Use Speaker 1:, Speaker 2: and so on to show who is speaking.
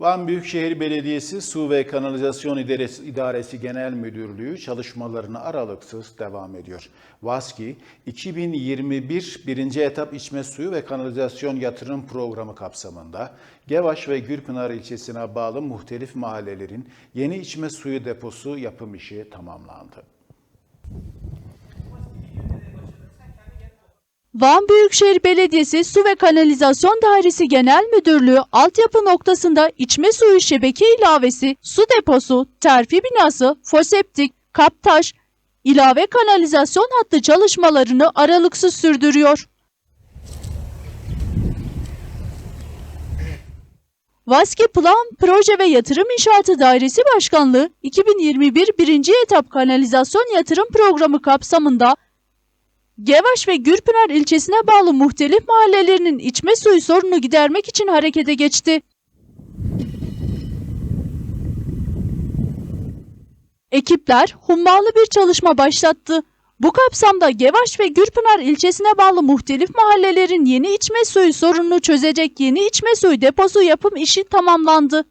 Speaker 1: Van Büyükşehir Belediyesi Su ve Kanalizasyon İdaresi, Genel Müdürlüğü çalışmalarına aralıksız devam ediyor. VASKİ 2021 birinci etap içme suyu ve kanalizasyon yatırım programı kapsamında Gevaş ve Gürpınar ilçesine bağlı muhtelif mahallelerin yeni içme suyu deposu yapım işi tamamlandı.
Speaker 2: Van Büyükşehir Belediyesi Su ve Kanalizasyon Dairesi Genel Müdürlüğü altyapı noktasında içme suyu şebeke ilavesi, su deposu, terfi binası, foseptik, kaptaş, ilave kanalizasyon hattı çalışmalarını aralıksız sürdürüyor. Vaski Plan, Proje ve Yatırım İnşaatı Dairesi Başkanlığı 2021 birinci etap kanalizasyon yatırım programı kapsamında Gevaş ve Gürpınar ilçesine bağlı muhtelif mahallelerinin içme suyu sorununu gidermek için harekete geçti. Ekipler hummalı bir çalışma başlattı. Bu kapsamda Gevaş ve Gürpınar ilçesine bağlı muhtelif mahallelerin yeni içme suyu sorununu çözecek yeni içme suyu deposu yapım işi tamamlandı.